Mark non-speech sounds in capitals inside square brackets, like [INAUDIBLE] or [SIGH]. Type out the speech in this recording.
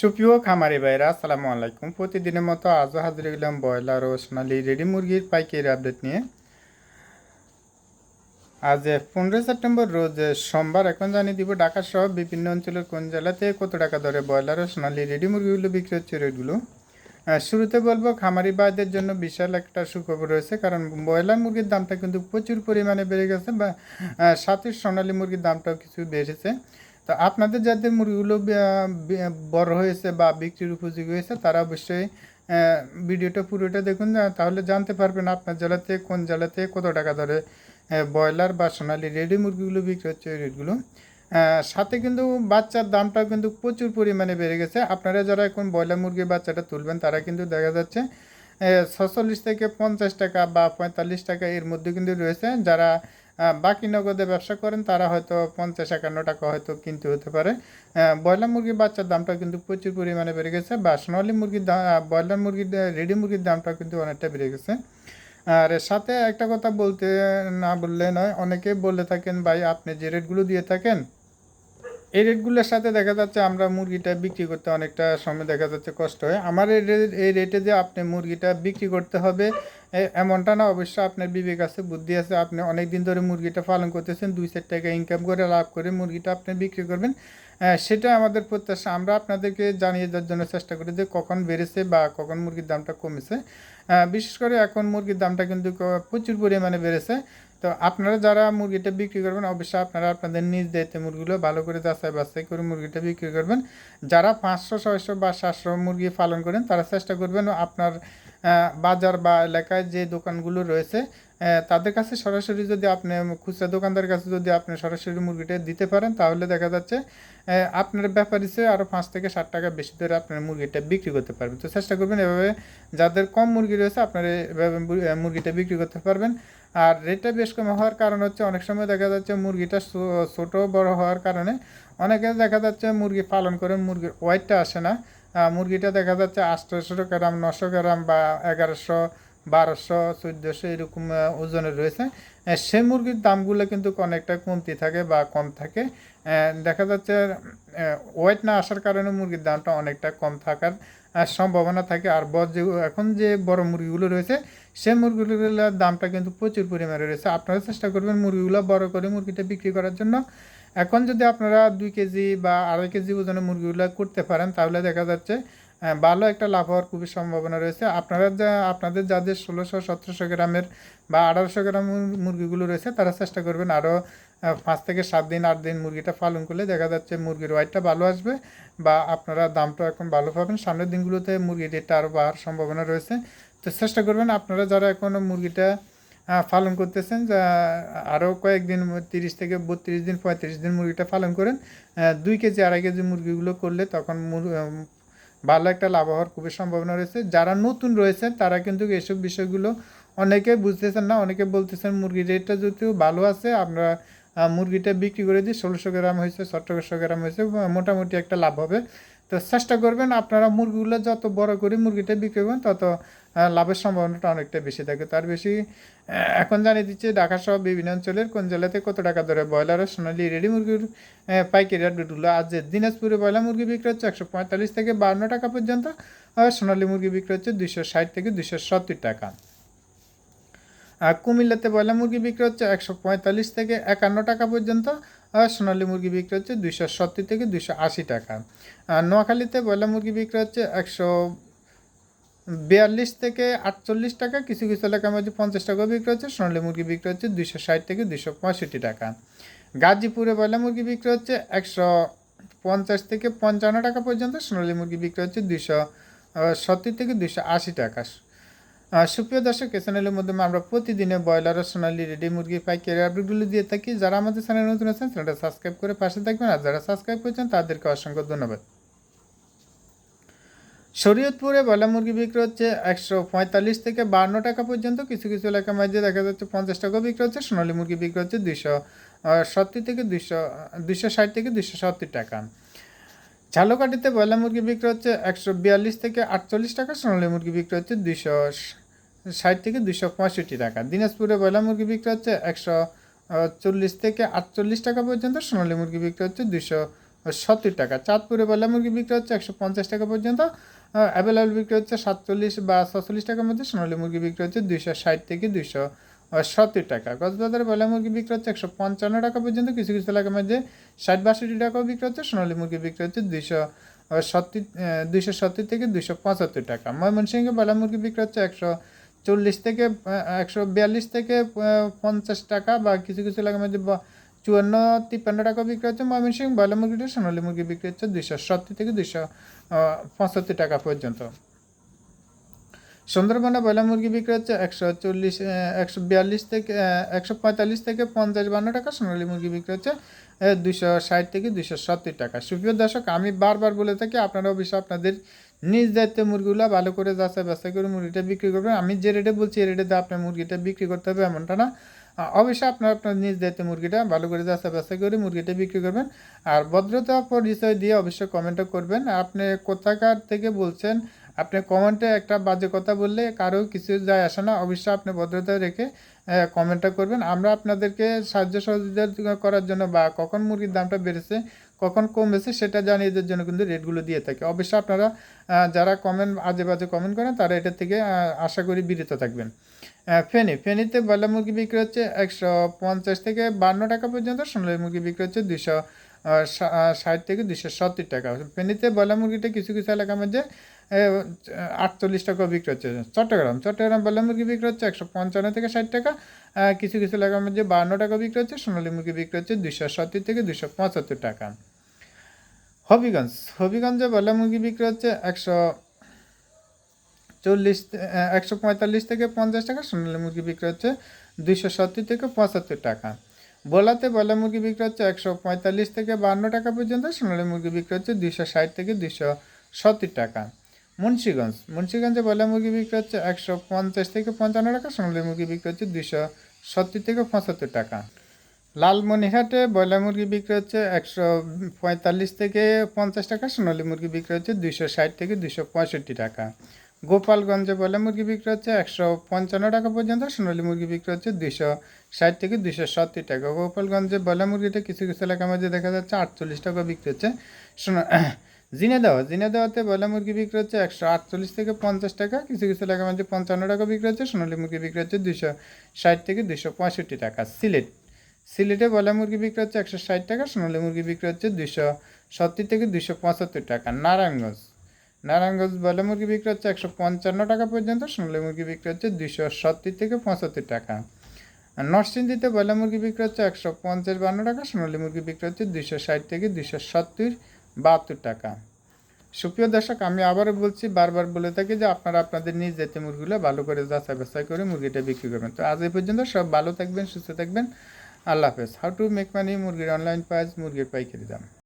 সুপ্রিয় খামারি ভাইরা, আসসালামু আলাইকুম। প্রতিদিনের মতো আজও হাজির গেলাম ব্রয়লার ও সোনালি রেডি মুরগির পাইকারি আপডেট নিয়ে। আজ পনেরো সেপ্টেম্বর, রোজ সোমবার, এখন জানিয়ে দিব ঢাকা সহ বিভিন্ন অঞ্চলের কোন জেলাতে কত টাকা দরে ব্রয়লার ও সোনালি রেডি মুরগিগুলো বিক্রি হচ্ছে রেটগুলো। শুরুতে বলব, খামারি ভাইদের জন্য বিশাল একটা সুখবর রয়েছে, কারণ ব্রয়লার মুরগির দামটা কিন্তু প্রচুর পরিমাণে বেড়ে গেছে বা সাথে সোনালি মুরগির দামটাও কিছু বেড়েছে। তো আপনাদের যাদের মুরগিগুলো বড় হয়েছে বা বিক্রির উপযোগী হয়েছে, তারা অবশ্যই ভিডিওটা পুরোটা দেখুন তাহলে জানতে পারবেন আপনার জেলাতে কোন জেলাতে কত টাকা ধরে ব্রয়লার বা সোনালি রেডি মুরগিগুলো বিক্রি হচ্ছে ওই রেটগুলো। সাথে কিন্তু বাচ্চার দামটাও কিন্তু প্রচুর পরিমাণে বেড়ে গেছে। আপনারা যারা এখন ব্রয়লার মুরগির বাচ্চাটা তুলবেন, তারা কিন্তু দেখা যাচ্ছে ছচল্লিশ থেকে পঞ্চাশ টাকা বা পঁয়তাল্লিশ টাকা এর মধ্যে কিন্তু রয়েছে। যারা বাকি নগদে ব্যবসা করেন, তারা হয়তো পঞ্চাশ একান্ন টাকা হয়তো কিনতে হতে পারে। ব্রয়লার মুরগির বাচ্চার দামটা কিন্তু প্রচুর পরিমাণে বেড়ে গেছে। বা সোনালি মুরগির দাম ব্রয়লার মুরগির রেডি মুরগির দামটা কিন্তু অনেকটা বেড়ে গেছে। আর সাথে একটা কথা বলতে না বললে নয়, অনেকে বলে থাকেন, ভাই, আপনি যে রেটগুলো দিয়ে থাকেন এই রেটগুলোর সাথে দেখা যাচ্ছে আমরা মুরগিটা বিক্রি করতে অনেকটা সময় দেখা যাচ্ছে কষ্ট হয়। আমার এই রেটে যে আপনি মুরগিটা বিক্রি করতে হবে এমনটা না, অবশ্য আপনার বিবেক আছে, বুদ্ধি আছে, আপনি অনেক দিন ধরে মুরগিটা পালন করতেছেন, দুই চার টাকা ইনকাম করে লাভ করে মুরগিটা আপনি বিক্রি করবেন। সেটা আমাদের প্রত্যাশা। আমরা আপনাদেরকে জানিয়ে দেওয়ার জন্য চেষ্টা করি যে কখন বেড়েছে বা কখন মুরগির দামটা কমেছে। বিশেষ করে এখন মুরগির দামটা কিন্তু প্রচুর পরিমাণে বেড়েছে। তো আপনারা যারা মুরগিটা বিক্রি করবেন, অবশ্যই আপনারা আপনাদের নিজ দায়িত্বে মুরগিগুলো ভালো করে যাচাই বাছাই করে মুরগিটা বিক্রি করবেন। যারা পাঁচশো, ছয়শো বা সাতশো মুরগি পালন করেন, তারা চেষ্টা করবেন আপনার বাজার বা এলাকায় যে দোকানগুলো রয়েছে তাদের কাছে সরাসরি যদি আপনি খুচরা দোকানদারের কাছে যদি আপনি সরাসরি মুরগিটা দিতে পারেন, তাহলে দেখা যাচ্ছে আপনার ব্যাপারই চেয়ে আরও পাঁচ থেকে ষাট টাকা বেশি ধরে আপনার মুরগিটা বিক্রি করতে পারবেন তো চেষ্টা করবেন এভাবে যাদের কম মুরগি রয়েছে, আপনারা এভাবে মুরগিটা বিক্রি করতে পারবেন। আর রেটটা বেশ কম হওয়ার কারণ হচ্ছে, অনেক সময় দেখা যাচ্ছে মুরগিটা ছোট বড় হওয়ার কারণে অনেকে দেখা যাচ্ছে মুরগি পালন করে, মুরগির ওয়েটটা আসে না। মুরগিটা দেখা যাচ্ছে আটশোশো গ্রাম, নশো গ্রাম বা এগারোশো, বারোশো, চোদ্দোশো এরকম ওজনের রয়েছে। সে মুরগির দামগুলো কিন্তু অনেকটা কমতি থাকে বা কম থাকে। দেখা যাচ্ছে ওয়েট না আসার কারণে মুরগির দামটা অনেকটা কম থাকার সম্ভাবনা থাকে। আর বড় যে, এখন যে বড় মুরগিগুলো রয়েছে সে মুরগিগুলোর দামটা কিন্তু প্রচুর পরিমাণে রয়েছে। আপনারা চেষ্টা করবেন মুরগিগুলো বড় করে মুরগিটা বিক্রি করার জন্য। এখন যদি আপনারা দুই কেজি বা আড়াই কেজি ওজনের মুরগিগুলো করতে পারেন, তাহলে দেখা যাচ্ছে ভালো একটা লাভ হওয়ার খুবই সম্ভাবনা রয়েছে। আপনারা যা, আপনাদের যাদের ষোলোশো, সতেরোশো গ্রামের বা আঠারোশো গ্রাম মুরগিগুলো রয়েছে, তারা চেষ্টা করবেন আরও পাঁচ থেকে সাত দিন, আট দিন মুরগিটা পালন করলে দেখা যাচ্ছে মুরগির ওয়াইটটা ভালো আসবে বা আপনারা দামটা এখন ভালো পাবেন। সামনের দিনগুলোতে মুরগির রেটটা আরও বাড়ার সম্ভাবনা রয়েছে। তো চেষ্টা করবেন আপনারা যারা এখনও মুরগিটা পালন করতেছেন, যা আরও কয়েকদিন, তিরিশ থেকে বত্রিশ দিন, পঁয়ত্রিশ দিন মুরগিটা পালন করেন। দুই কেজি, আড়াই কেজি মুরগিগুলো করলে তখন ভালো একটা লাভ হওয়ার খুবই সম্ভাবনা রয়েছে। যারা নতুন রয়েছে তারা কিন্তু এসব বিষয়গুলো অনেকে বুঝতেছেন না, অনেকে বলতেছেন মুরগির রেটটা যদিও ভালো আছে, আমরা মুরগিটা বিক্রি করে দিই, ষোলোশো গ্রাম হয়েছে, সতেরোশো গ্রাম হয়েছে মোটামুটি একটা লাভ হবে। তো চেষ্টা করবেন আপনারা মুরগিগুলো যত বড় করে মুরগিটা বিক্রি করবেন, তত লাভের সম্ভাবনাটা অনেকটা বেশি থাকে। তার বেশি এখন জানিয়ে দিচ্ছে, ঢাকা সহ বিভিন্ন অঞ্চলের কোন জেলাতে কত টাকা ধরে ব্রয়লার ও সোনালি রেডি মুরগির পাইকারি রেটগুলো আজ দিনাজপুরে ব্রয়লার মুরগি বিক্রি হচ্ছে একশো পঁয়তাল্লিশ থেকে বান্ন টাকা পর্যন্ত, আর সোনালি মুরগি বিক্রি হচ্ছে দুশো ষাট থেকে দুশো সত্তর টাকা। আর কুমিল্লাতে ব্রয়লার মুরগি বিক্রি হচ্ছে একশো পঁয়তাল্লিশ থেকে একান্ন টাকা পর্যন্ত, আর সোনালী মুরগি বিক্রি হচ্ছে দুইশো সত্তর থেকে দুইশো আশি টাকা। আর নোয়াখালীতে ব্রয়লার মুরগি বিক্রি হচ্ছে একশো বিয়াল্লিশ থেকে আটচল্লিশ টাকা, কিছু কিছু এলাকার মধ্যে পঞ্চাশ টাকা বিক্রি হচ্ছে, সোনালী মুরগি বিক্রি হচ্ছে দুইশো ষাট থেকে দুইশো পঁয়ষট্টি টাকা। গাজীপুরে ব্রয়লার মুরগি বিক্রি হচ্ছে একশো পঞ্চাশ থেকে পঞ্চান্ন টাকা পর্যন্ত, সোনালী মুরগি বিক্রি হচ্ছে দুইশো সত্তর থেকে দুইশো আশি টাকা। সুপ্রিয় দর্শক, এই চ্যানেলের মাধ্যমে আমরা প্রতিদিনে ব্রয়লার ও সোনালি রেডি মুরগি পাইকারি আপডেটগুলো দিয়ে থাকি। যারা আমাদের চ্যানেল নতুন আছেন, চ্যানেলটা সাবস্ক্রাইব করে পাশে থাকবেন, আর যারা সাবস্ক্রাইব করছেন, তাদেরকে অসংখ্য ধন্যবাদ। শরীয়তপুরে ব্রয়লার মুরগি বিক্রি হচ্ছে একশো পঁয়তাল্লিশ থেকে বান্ন টাকা পর্যন্ত। কিছু কিছু এলাকার মধ্যে দেখা যাচ্ছে পঞ্চাশ টাকা বিক্রি হচ্ছে, সোনালী মুরগি বিক্রি হচ্ছে দুইশো সত্তর থেকে দুইশো দুইশো ষাট থেকে দুইশো সত্তর টাকা। ঝালকাঠিতে ব্রয়লার মুরগি বিক্রি হচ্ছে একশো বিয়াল্লিশ থেকে আটচল্লিশ টাকা, সোনালী মুরগি বিক্রি হচ্ছে দুইশো ষাট থেকে দুইশো পঁয়ষট্টি টাকা। দিনাজপুরে ব্রয়লার মুরগি বিক্রি হচ্ছে একশো চল্লিশ থেকে আটচল্লিশ টাকা পর্যন্ত, সোনালী মুরগি বিক্রি হচ্ছে দুইশো সত্তর টাকা। চাঁদপুরে ব্রয়লার মুরগি বিক্রি হচ্ছে একশো পঞ্চাশ টাকা পর্যন্ত অ্যাভেলেবল বিক্রি হচ্ছে সাতচল্লিশ বা সাতচল্লিশ টাকার মধ্যে, সোনালী মুরগি বিক্রি হচ্ছে দুইশো ষাট থেকে দুইশো সত্তর টাকা। কক্সবাজারে ব্রয়লার মুরগি বিক্রি হচ্ছে একশো পঞ্চান্ন টাকা পর্যন্ত, কিছু কিছু এলাকার মধ্যে ষাট বাষট্টি টাকাও বিক্রি হচ্ছে, সোনালী মুরগি বিক্রি হচ্ছে দুইশো সত্তর দুইশো সত্তর থেকে দুইশো পঁচাত্তর টাকা। ময়মনসিংহে ব্রয়লার মুরগি বিক্রি হচ্ছে একশো চল্লিশ থেকে একশো বিয়াল্লিশ থেকে পঞ্চাশ টাকা বা কিছু কিছু এলাকার মধ্যে চুয়ান্ন, তিপ্পান্ন টাকা বিক্রি হচ্ছে, ময়মনসিংহ ব্রয়লার মুরগিটা সোনালী মুরগি বিক্রি হচ্ছে দুইশো সত্তর থেকে দুইশো পঁচাত্তর টাকা পর্যন্ত। সুন্দরবনে ব্রয়লার মুরগি বিক্রি হচ্ছে একশো চল্লিশ একশো বিয়াল্লিশ থেকে একশো পঁয়তাল্লিশ থেকে পঞ্চাশ বান্ন টাকা সোনালী মুরগি বিক্রি হচ্ছে দুশো ষাট থেকে দুশো সত্তর টাকা। সুপ্রিয় দর্শক, আমি বারবার বলে থাকি, আপনারা অবশ্যই আপনাদের নিজ দায়িত্বে মুরগিগুলো ভালো করে যাচাই বাছাই করে মুরগিটা বিক্রি করবেন। আমি যে রেটে বলছি, এই রেটে আপনার মুরগিটা বিক্রি করতে হবে এমনটা না। অবশ্যই আপনার আপনার নিজ দায়িত্বে মুরগিটা ভালো করে যাচাই বাছাই করে মুরগিটা বিক্রি করবেন। আর ভদ্রতা পরিচয় দিয়ে অবশ্যই কমেন্টও করবেন। আপনি কোথাকার থেকে বলছেন? আপনি কমেন্টে একটা বাজে কথা বললে কারও কিছু যায় আসে না। অবশ্যই আপনি ভদ্রতা রেখে কমেন্টটা করবেন। আমরা আপনাদেরকে সাহায্য সহযোগিতা করার জন্য বা কখন মুরগির দামটা বেড়েছে, কখন কমেছে সেটা জানিয়ে দেওয়ার জন্য কিন্তু রেটগুলো দিয়ে থাকে। অবশ্যই আপনারা যারা কমেন্ট আজে বাজে কমেন্ট করেন, তারা এটা থেকে আশা করি বিরত থাকবেন। ফেনী, ফেনিতে ব্রয়লার মুরগি বিক্রি হচ্ছে একশো পঞ্চাশ থেকে বান্ন টাকা পর্যন্ত, সোনালী মুরগি বিক্রি হচ্ছে দুশো ষাট থেকে দুশো সত্তর টাকা। ফেনীতে ব্রয়লার মুরগিটা কিছু কিছু এলাকার মধ্যে আটচল্লিশ টাকা বিক্রি হচ্ছে। চট্টগ্রাম চট্টগ্রাম ব্রয়লার মুরগি বিক্রি হচ্ছে একশো পঞ্চান্ন থেকে ষাট টাকা কিছু কিছু এলাকার মধ্যে বান্ন টাকা বিক্রি হচ্ছে, সোনালী মুরগি বিক্রি হচ্ছে দুশো সত্তর থেকে দুশো পঁচাত্তর টাকা। হবিগঞ্জ, হবিগঞ্জে ব্রয়লার মুরগি বিক্রি হচ্ছে একশো চল্লিশ একশো পঁয়তাল্লিশ থেকে পঞ্চাশ টাকা, সোনালী মুরগি বিক্রি হচ্ছে দুইশো সত্তর থেকে পঁচাত্তর টাকা। বোলাতে ব্রয়লার মুরগি বিক্রি হচ্ছে একশো পঁয়তাল্লিশ থেকে বান্ন টাকা পর্যন্ত, সোনালী মুরগি বিক্রি হচ্ছে দুইশো ষাট থেকে দুইশো সত্তর টাকা। মুন্সিগঞ্জ, মুন্সিগঞ্জে ব্রয়লার মুরগি বিক্রি হচ্ছে একশো পঞ্চাশ থেকে পঞ্চান্ন টাকা, সোনালী মুরগি বিক্রি হচ্ছে দুইশো সত্তর থেকে পঁচাত্তর টাকা। লালমনিরহাটে ব্রয়লার মুরগি বিক্রি হচ্ছে একশো পঁয়তাল্লিশ থেকে পঞ্চাশ টাকা, সোনালী মুরগি বিক্রি হচ্ছে দুইশো ষাট থেকে দুইশো পঁয়ষট্টি টাকা। গোপালগঞ্জে ব্রয়লার মুরগি বিক্রি হচ্ছে একশো পঞ্চান্ন টাকা পর্যন্ত, সোনালী মুরগি বিক্রি হচ্ছে দুইশো ষাট থেকে দুইশো সত্তর টাকা। গোপালগঞ্জে ব্রয়লার মুরগিটা কিছু কিছু এলাকার মধ্যে দেখা যাচ্ছে আটচল্লিশ টাকা বিক্রি হচ্ছে। সোনা [COUGHS] জিনেদাওয়া জিনেদাওয়াতে ব্রয়লার মুরগি বিক্রি হচ্ছে একশো আটচল্লিশ থেকে পঞ্চাশ টাকা, কিছু কিছু এলাকার মধ্যে পঞ্চান্ন টাকা বিক্রি হচ্ছে, সোনালী মুরগি বিক্রি হচ্ছে দুইশো ষাট থেকে দুইশো পঁয়ষট্টি টাকা। সিলেট, সিলেটে ব্রয়লার মুরগি বিক্রি হচ্ছে একশো ষাট টাকা, সোনালী মুরগি বিক্রি হচ্ছে দুইশো সত্তর থেকে দুইশো পঁচাত্তর টাকা। নারায়ণগঞ্জ নারায়ণগঞ্জ ব্রয়লার মুরগি বিক্রি হচ্ছে একশো পঞ্চান্ন টাকা পর্যন্ত, সোনালী মুরগি বিক্রি হচ্ছে দুইশো সত্তর থেকে পঁচাত্তর টাকা। নরসিংদীতে ব্রয়লার মুরগি বিক্রি হচ্ছে একশো পঞ্চাশ বান্ন টাকা, সোনালী মুরগি বিক্রি হচ্ছে দুইশো ষাট থেকে দুইশো সত্তর বাহাত্তর টাকা। সুপ্রিয় দর্শক, আমি আবারও বলছি, বারবার বলে থাকি যে আপনারা আপনাদের নিজ জাতীয় মুরগিগুলো ভালো করে যাচাই বাছাই করে মুরগিটা বিক্রি করবেন। তো আজ এই পর্যন্ত সব ভালো থাকবেন, সুস্থ থাকবেন। আল্লাহ হাফেজ। হাউ টু মেক মানি মুরগির অনলাইন প্রাইস মুরগির পাইকারি দাম।